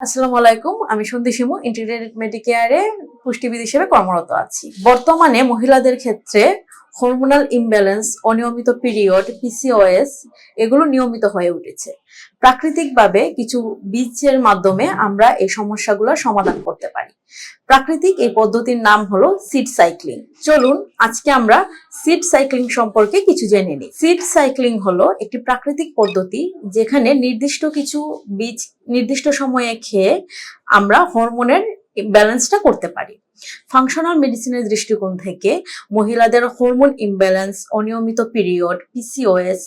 আসসালামু আলাইকুম, আমি সন্ধি সিমু ইন্টিগ্রেটেড মেডিকেয়ারে পুষ্টিবিদ হিসেবে কর্মরত আছি। বর্তমানে মহিলাদের ক্ষেত্রে হরমোনাল ইমব্যালেন্স অনিয়মিত পিরিয়ড পিসিওএস এগুলো নিয়মিত হয়ে উঠেছে। প্রাকৃতিকভাবে কিছু বীজের মাধ্যমে আমরা এই সমস্যাগুলো সমাধান করতে পারি। প্রাকৃতিক এই পদ্ধতির নাম হলো সিড সাইক্লিং চলুন আজকে আমরা সিড সাইক্লিং সম্পর্কে কিছু জেনে নিই। সিড সাইক্লিং হলো একটি প্রাকৃতিক পদ্ধতি যেখানে নির্দিষ্ট কিছু বীজ নির্দিষ্ট সময়ে খেয়ে আমরা হরমোনের ব্যালেন্সটা করতে পারি। ফাংশনাল মেডিসিনের দৃষ্টিকোণ থেকে মহিলাদের হরমোন ইমব্যালেন্স অনিয়মিত পিরিয়ড পিসিওএস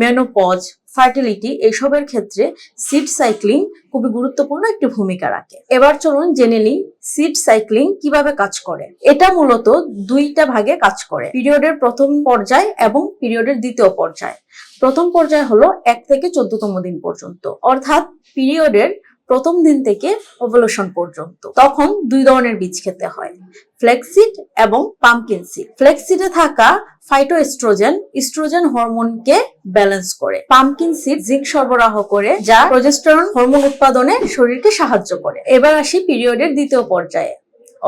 মেনোপজ ফার্টিলিটি এসবের ক্ষেত্রে সিড সাইক্লিং খুবই গুরুত্বপূর্ণ একটি ভূমিকা রাখে। এবার চলুন জেনে নিই সিড সাইক্লিং কীভাবে কাজ করে। এটা মূলত দুইটা ভাগে কাজ করে পিরিয়ডের প্রথম পর্যায় এবং পিরিয়ডের দ্বিতীয় পর্যায়। প্রথম পর্যায় হলো এক থেকে চোদ্দতম দিন পর্যন্ত। অর্থাৎ পিরিয়ডের প্রথম দিন থেকে ওভুলেশন পর্যন্ত। তখন দুই ধরনের বীজ খেতে হয় ফ্লেক্সিড এবং পাম্পকিন সিড ফ্লেক্সিডে থাকা ফাইটোএস্ট্রোজেন ইস্ট্রোজেন হরমোনকে ব্যালেন্স করে। পামকিন সিড জিঙ্ক সরবরাহ করে, যা প্রজেস্টেরন হরমোন উৎপাদনে শরীরকে সাহায্য করে। এবার আসি পিরিয়ডের দ্বিতীয় পর্যায়ে,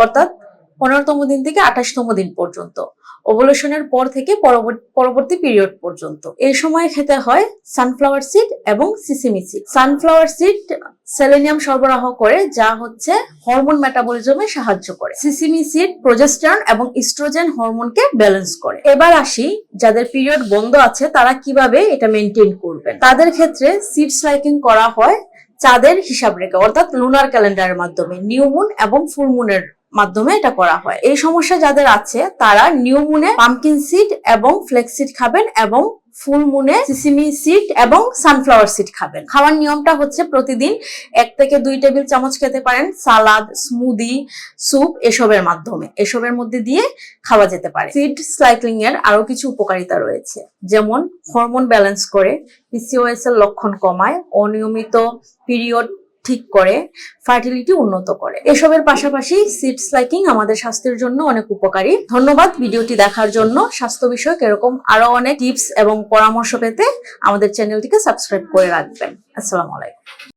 অর্থাৎ পনেরোতম দিন থেকে আঠাশতম দিন পর্যন্ত। ওভুলেশনের পর থেকে পরবর্তী- পিরিয়ড পর্যন্ত। এই সময় খেতে হয় সানফ্লাওয়ার সিড এবং sesame seed sunflower seed selenium সরবরাহ করে, যা হচ্ছে হরমোন মেটাবলিজমে সাহায্য করে। সিসিমি সিড প্রোজেস্টেরন এবং ইস্ট্রোজেন হরমোনকে ব্যালেন্স করে। এবার আসি, যাদের পিরিয়ড বন্ধ আছে, তারা কীভাবে এটা মেনটেন করবেন? তাদের ক্ষেত্রে সিড স্লাইকিং করা হয় চাঁদের হিসাব রেখে, অর্থাৎ লুনার ক্যালেন্ডারের মাধ্যমে নিউমুন এবং ফুল মুনের মাধ্যমে এটা করা হয়। এই সমস্যা যাদের আছে, তারা নিউ মুনে পামকিন সিড এবং ফ্লেক্স সিড খাবেন এবং ফুল মুনে সিসিমি সিড এবং সানফ্লাওয়ার সিড খাবেন। খাওয়ার নিয়মটা হচ্ছে প্রতিদিন এক থেকে দুই টেবিল চামচ খেতে পারেন সালাদ স্মুদি স্যুপ এসবের মাধ্যমে। এসবের মধ্যে দিয়ে খাওয়া যেতে পারে। সিড সাইক্লিং এর আরও কিছু উপকারিতা রয়েছে। যেমন হরমোন ব্যালেন্স করে পিসিওএস এর লক্ষণ কমায়, অনিয়মিত পিরিয়ড ঠিক করে ফার্টিলিটি উন্নত করে। এসবের পাশাপাশি সিড স্লাইকিং আমাদের স্বাস্থ্যের জন্য অনেক উপকারী। ধন্যবাদ ভিডিওটি দেখার জন্য। স্বাস্থ্য বিষয়ক এরকম আরও অনেক টিপস এবং পরামর্শ পেতে আমাদের চ্যানেলটিকে সাবস্ক্রাইব করে রাখবেন। আসসালামু আলাইকুম।